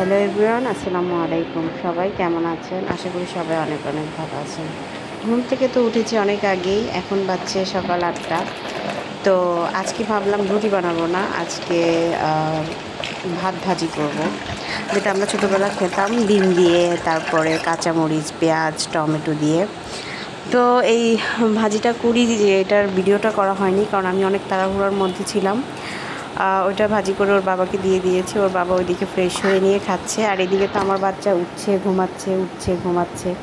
Hello everyone, আসসালামু আলাইকুম। সবাই কেমন আছেন? আশা করি সবাই অনেক অনেক ভালো আছেন। ঘুম থেকে তো উঠেছি অনেক আগেই, এখন বাজছে সকাল আটটা। তো আজকে ভাবলাম রুটি বানাবো না, আজকে ভাত ভাজি করব। যেটা আমরা ছোটোবেলা খেতাম, ডিম দিয়ে, তারপরে কাঁচামরিচ, পেঁয়াজ, টমেটো দিয়ে। তো এই ভাজিটা করি যে এটার ভিডিওটা করা হয়নি, কারণ আমি অনেক তাড়াহুড়োর মধ্যে ছিলাম। ওইটা ভাজি করে ওর বাবাকে দিয়ে দিয়েছে। ওর বাবা ওইদিকে ফ্রেশ হয়ে নিয়ে খাচ্ছে। আর এদিকে তো আমার বাচ্চা উঠছে, ঘুমাচ্ছে উঠছে, ঘুমাচ্ছে।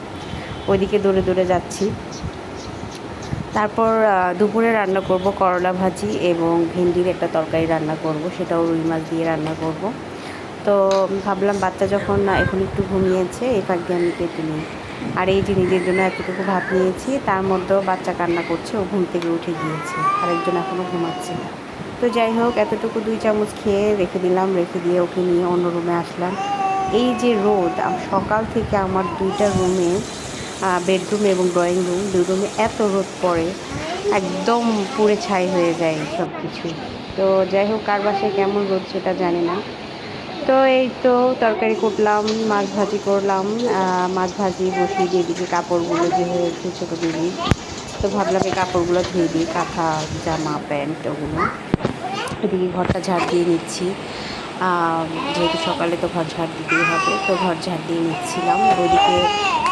ওইদিকে দূরে দূরে যাচ্ছি। তারপর দুপুরে রান্না করব করলা ভাজি এবং ভেন্ডির একটা তরকারি রান্না করব। সেটাও রুই মাছ দিয়ে রান্না করব। তো ভাবলাম বাচ্চা যখন এখন একটু ঘুমিয়েছে এই ফাঁক আমি কেটে নিই। আর এই যে নিজের জন্য এতটুকু ভাত নিয়েছি, তার মধ্যেও বাচ্চা কান্না করছে, ও ঘুম থেকে উঠে গিয়েছে। আরেকজন এখনও ঘুমাচ্ছে তো যাই হোক, এতটুকু দুই চামচ খেয়ে রেখে দিলাম, রেখে দিয়ে ওকে নিয়ে অন্য রুমে আসলাম। এই যে রোদ সকাল থেকে আমার দুইটা রুমে বেডরুম এবং ড্রয়িং রুম দুই রুমে এত রোদ পড়ে, একদম পুড়ে ছাই হয়ে যায় সব কিছু তো যাই হোক, কার বাসায় কেমন রোদ সেটা জানি না। তো এই তো তরকারি কুটলাম মাছ ভাজি করলাম মাছ ভাজি বসিয়ে দিয়ে দিকে কাপড়গুলো যে হয়েছে ছোটো দিদি তো ভাবলাম এই কাপড়গুলো ধুয়ে দিই, কাঁথা, জামা, প্যান্ট, ওগুলো। এদিকে ঘরটা ঝাড় দিয়ে নিচ্ছি। যেহেতু সকালে তো ঘর ঝাড় দিতেই হবে, তো ঘর ঝাড় দিয়ে নিচ্ছিলাম। ওইদিকে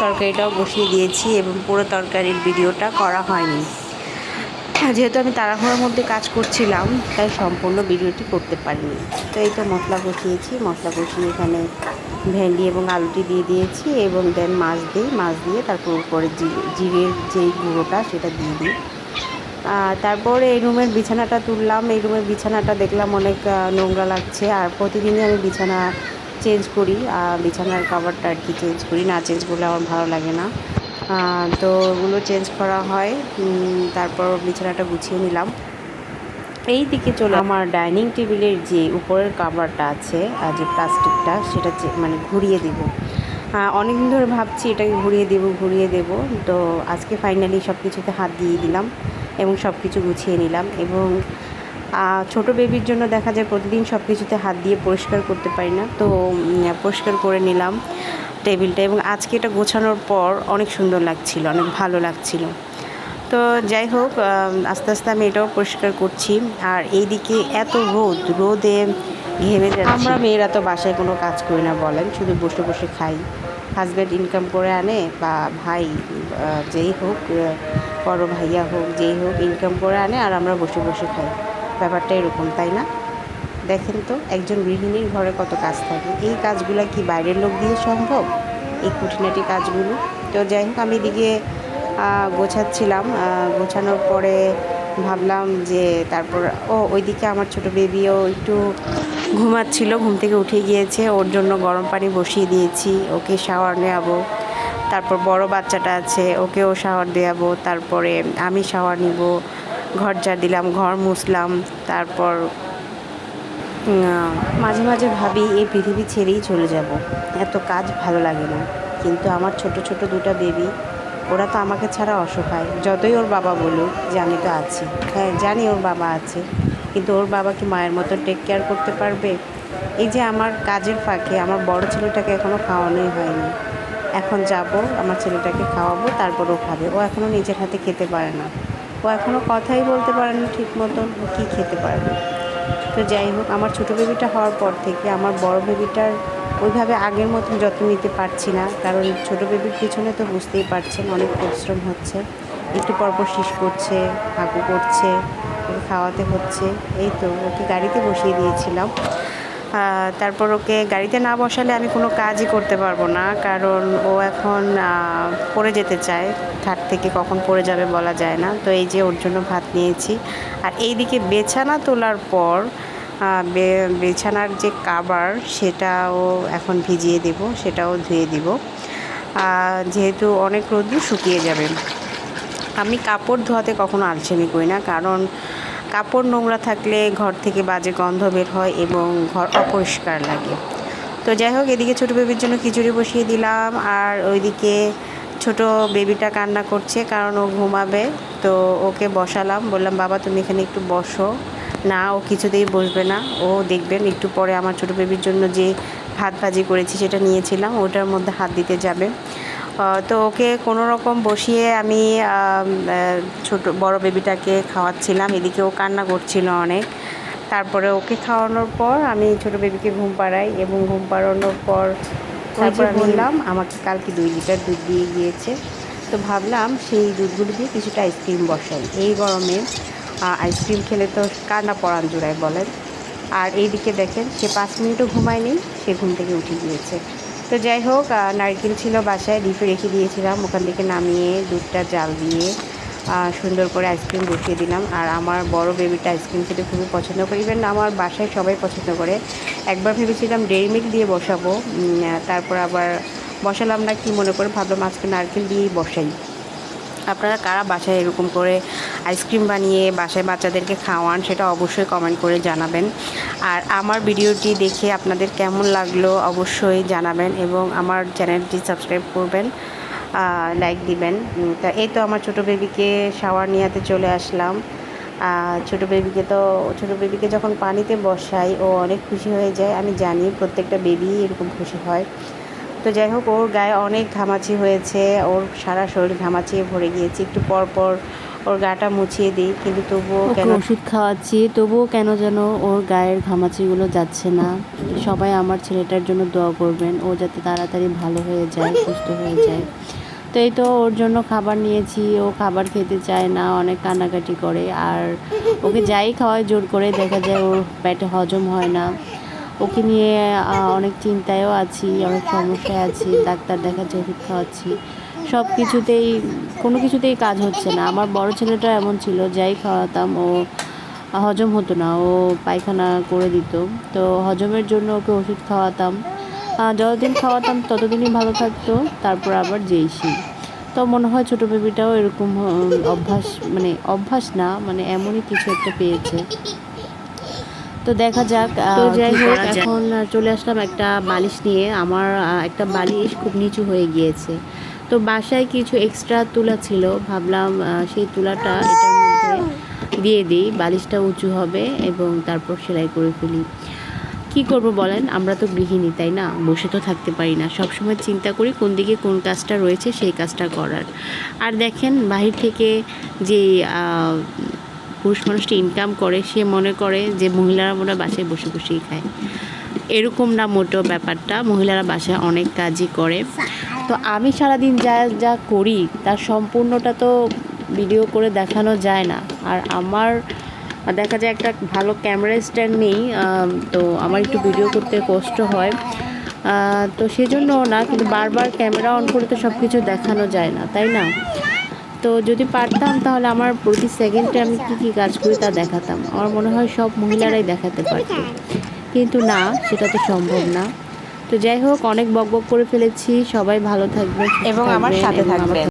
তরকারিটাও বসিয়ে দিয়েছি এবং পুরো তরকারির ভিডিওটা করা হয়নি। যেহেতু আমি তাড়াহুড়োর মধ্যে কাজ করছিলাম, তাই সম্পূর্ণ ভিডিওটি করতে পারিনি। তো এই তো মশলা বসিয়েছি। মশলা বসিয়ে এখানে ভেন্ডি এবং আলুটি দিয়ে দিয়েছি এবং দেন মাছ দিই। মাছ দিয়ে তারপর উপরে জিরের যেই গুঁড়োটা, সেটা দিয়ে দিই। তারপরে এই রুমের বিছানাটা তুললাম। এই রুমের বিছানাটা দেখলাম অনেক নোংরা লাগছে। আর প্রতিদিনই আমি বিছানা চেঞ্জ করি। বিছানার কাভারটা আর কি চেঞ্জ করি। না চেঞ্জ করলে আমার ভালো লাগে না। তো ওগুলো চেঞ্জ করা হয়। তারপর বিছানাটা গুছিয়ে নিলাম। এই দিকে চলে আমার ডাইনিং টেবিলের যে উপরের কাভারটা আছে যে প্লাস্টিকটা, সেটা মানে ঘুরিয়ে দেব। অনেক দিন ধরে ভাবছি এটাকে ঘুরিয়ে দেব ঘুরিয়ে দেব। তো আজকে ফাইনালি সব কিছুতে হাত দিয়ে দিলাম। এবং সব কিছু গুছিয়ে নিলাম এবং ছোট বেবির জন্য দেখা যায় প্রতিদিন সব কিছুতে হাত দিয়ে পরিষ্কার করতে পারি না। তো পরিষ্কার করে নিলাম টেবিলটা এবং আজকে এটা গোছানোর পর অনেক সুন্দর লাগছিল, অনেক ভালো লাগছিল। তো যাই হোক আস্তে আস্তে আমি এটাও পরিষ্কার করছি। আর এইদিকে এত রোদ, রোদে ঘেমে যাচ্ছে। আমরা মেয়েরা তো বাসায় কোনো কাজ করি না বলেন, শুধু বসে বসে খাই। হাজব্যান্ড ইনকাম করে আনে বা ভাই যেই হোক বড় ভাইয়া হোক, যেই হোক ইনকাম করে আনে আর আমরা বসে বসে খাই। ব্যাপারটা এরকম, তাই না? দেখেন তো, একজন গৃহিণীর ঘরে কত কাজ থাকে। এই কাজগুলো কি বাইরের লোক দিয়ে সম্ভব? এই খুঁটিনাটি কাজগুলো। তো যাই হোক, আমি এদিকে গোছাচ্ছিলাম। গোছানোর পরে ভাবলাম যে তারপর, ও, ওইদিকে আমার ছোট বেবিও একটু ঘুমাচ্ছিল, ঘুম থেকে উঠে গিয়েছে। ওর জন্য গরম পানি বসিয়ে দিয়েছি। ওকে শাওয়ার নেওয়াবো তারপর বড় বাচ্চাটা আছে, ওকেও শাওয়ার দেওয়াবো তারপরে আমি শাওয়ার নিব, ঘর ঝাড় দিলাম, ঘর মুছলাম, তারপর মাঝে মাঝে ভাবি এই পৃথিবী ছেড়েই চলে যাব। এত কাজ ভালো লাগে না। কিন্তু আমার ছোট ছোট দুটো বেবি ওরা তো আমাকে ছাড়া অসহায়। যতই ওর বাবা বলুক যে আমি তো আছি। হ্যাঁ জানি ওর বাবা আছে। কিন্তু ওর বাবা কি মায়ের মতো টেক কেয়ার করতে পারবে? এই যে আমার কাজের ফাঁকে আমার বড় ছেলেটাকে এখনও খাওয়ানোই হয়নি। এখন যাব, আমার ছেলেটাকে খাওয়াবো, তারপর ও খাবে। ও এখনও নিজের হাতে খেতে পারে না। ও এখনও কথাই বলতে পারে না ঠিক মতন, ও কী খেতে পারবে তো যাই হোক, আমার ছোটো বেবিটা হওয়ার পর থেকে আমার বড় বেবিটার ওইভাবে আগের মতন যত্ন নিতে পারছি না। কারণ ছোটো বেবির পিছনে তো বুঝতেই পারছেন অনেক পরিশ্রম হচ্ছে। একটু পরপর শীষ করছে হাঁকু করছে খাওয়াতে হচ্ছে। এই তো, ওকে গাড়িতে বসিয়ে দিয়েছিলাম। তারপর ওকে গাড়িতে না বসালে আমি কোনো কাজই করতে পারব না, কারণ ও এখন পড়ে যেতে চায়। থাক থেকে কখন পড়ে যাবে বলা যায় না। তো এই যে ওর জন্য ভাত নিয়েছি। আর এইদিকে বেছানা তোলার পর বিছানার যে কাবার সেটাও এখন ভিজিয়ে দেব, সেটাও ধুয়ে দিব। যেহেতু অনেক রোদ্র শুকিয়ে যাবে। আমি কাপড় ধোয়াতে কখনো আলসেমি করি না, কারণ কাপড় নোংরা থাকলে ঘর থেকে বাজে গন্ধ বের হয় এবং ঘর অপরিষ্কার লাগে। তো যাই হোক, এদিকে ছোটো বেবির জন্য খিচুড়ি বসিয়ে দিলাম আর ওইদিকে ছোট বেবিটা কান্না করছে কারণ ও ঘুমাবে। তো ওকে বসালাম, বললাম, বাবা, তুমি এখানে একটু বসো। না, ও কিছুতেই বসবে না। ও দেখবেন, একটু পরে আমার ছোটো বেবির জন্য যে ভাত ভাজি করেছি সেটা নিয়েছিলাম, ওটার মধ্যে হাত দিতে যাবে। তো ওকে কোনো রকম বসিয়ে আমি ছোট বড় বেবিটাকে খাওয়াচ্ছিলাম। এদিকে ও কান্না করছিল অনেক। তারপরে ওকে খাওয়ানোর পর আমি ছোট বেবিকে ঘুম পাড়াই এবং ঘুম পাড়ানোর পর তারপর বললাম আমাকে কালকে দুই লিটার দুধ দিয়ে গিয়েছে। তো ভাবলাম সেই দুধগুলো দিয়ে কিছুটা আইসক্রিম বসাই। এই গরমে আইসক্রিম খেলে তো কান্না পড়ান জোড়ায় বলেন। আর এইদিকে দেখেন সে পাঁচ মিনিটও ঘুমায়নি সে ঘুম থেকে উঠে গিয়েছে। তো যাই হোক নারকেল ছিল বাসায়, ডিপে রেখে দিয়েছিলাম। ওখান থেকে নামিয়ে দুধটা, জাল দিয়ে সুন্দর করে আইসক্রিম বসিয়ে দিলাম। আর আমার বড় বেবিটা আইসক্রিম খেতে খুবই পছন্দ করে। ইভেন আমার বাসায় সবাই পছন্দ করে। একবার ভেবেছিলাম ডেইরি মিল্ক দিয়ে বসাবো। তারপর আবার বসালাম না, কি মনে করে ভাবলাম আজকে নারকেল দিয়েই বসাই। আপনারা কারা বাসায় এরকম করে আইসক্রিম বানিয়ে বাসায় বাচ্চাদেরকে খাওয়ান সেটা অবশ্যই কমেন্ট করে জানাবেন। আর আমার ভিডিওটি দেখে আপনাদের কেমন লাগল অবশ্যই জানাবেন এবং আমার চ্যানেলটি সাবস্ক্রাইব করবেন লাইক দিবেন। তা এই তো আমার ছোটো বেবিকে শাওয়ার নিয়াতে চলে আসলাম। ছোটো বেবিকে তো, ছোটো বেবিকে যখন পানিতে বসাই ও অনেক খুশি হয়ে যায়। আমি জানি প্রত্যেকটা বেবি এরকম খুশি হয়। তো যাই হোক ওর গায়ে অনেক ঘামাচি হয়েছে। ওর সারা শরীর ঘামাচিয়ে ভরে গিয়েছে। একটু পর পর ওর গাটা মুছিয়ে দিই কিন্তু তবুও কেন ওষুধ খাওয়াচ্ছি। তবুও কেন যেন ওর গায়ের ঘামাচিগুলো যাচ্ছে না। সবাই আমার ছেলেটার জন্য দোয়া করবেন। ও যাতে তাড়াতাড়ি ভালো হয়ে যায় সুস্থ হয়ে যায়। তো এই তো ওর জন্য খাবার নিয়েছি। ও খাবার খেতে চায় না অনেক কান্নাকাটি করে। আর ওকে যাই খাওয়ায় জোর করে দেখা যায় ওর পেটে হজম হয় না। ওকে নিয়ে অনেক চিন্তায়ও আছি, অনেক সমস্যায় আছি, ডাক্তার দেখাচ্ছি ওষুধ খাওয়াচ্ছি সব কিছুতেই, কোনো কিছুতেই কাজ হচ্ছে না। আমার বড় ছেলেটা এমন ছিল, যাই খাওয়াতাম, ও হজম হতো না, ও পায়খানা করে দিত। তো হজমের জন্য ওকে ওষুধ খাওয়াতাম। যতদিন খাওয়াতাম, ততদিনই ভালো থাকতো, তারপর আবার যেই সেই। তো মনে হয় ছোটো বেবিটাও এরকম অভ্যাস মানে অভ্যাস না মানে এমনই কিছু একটা পেয়েছে। তো দেখা যাক তো যাই হোক, এখন চলে আসলাম একটা বালিশ নিয়ে। আমার একটা বালিশ খুব নিচু হয়ে গিয়েছে। তো বাসায় কিছু এক্সট্রা তুলা ছিল। ভাবলাম সেই তুলাটা এটার মধ্যে দিয়ে দিই। বালিশটা উঁচু হবে এবং তারপর সেলাই করে ফেলি। কি করব বলেন? আমরা তো গৃহিণী তাই না? বসে তো থাকতে পারি না। সব সময় চিন্তা করি কোন দিকে কোন কাজটা রয়েছে সেই কাজটা করার। আর দেখেন বাহির থেকে যে পুরুষ মানুষটি ইনকাম করে, সে মনে করে যে মহিলারা মনে বাসায় বসে বসেই খায়। এরকম না মোটেও ব্যাপারটা, মহিলারা বাসায় অনেক কাজই করে। তো আমি সারাদিন যা যা করি, তার সম্পূর্ণটা তো ভিডিও করে দেখানো যায় না। আর আমার দেখা যায় একটা ভালো ক্যামেরা স্ট্যান্ড নেই তো আমার একটু ভিডিও করতে কষ্ট হয়। তো সেজন্য না, কিন্তু বারবার ক্যামেরা অন করে তো সব কিছু দেখানো যায় না, তাই না? তো যদি পারতাম তাহলে আমার প্রতি সেকেন্ডে আমি কী কী কাজ করি তা দেখাতাম। আমার মনে হয় সব মহিলারাই দেখাতে পারত। কিন্তু না সেটা তো সম্ভব না। তো যাই হোক অনেক বকবক করে ফেলেছি। সবাই ভালো থাকবে এবং আমার সাথে থাকবেন।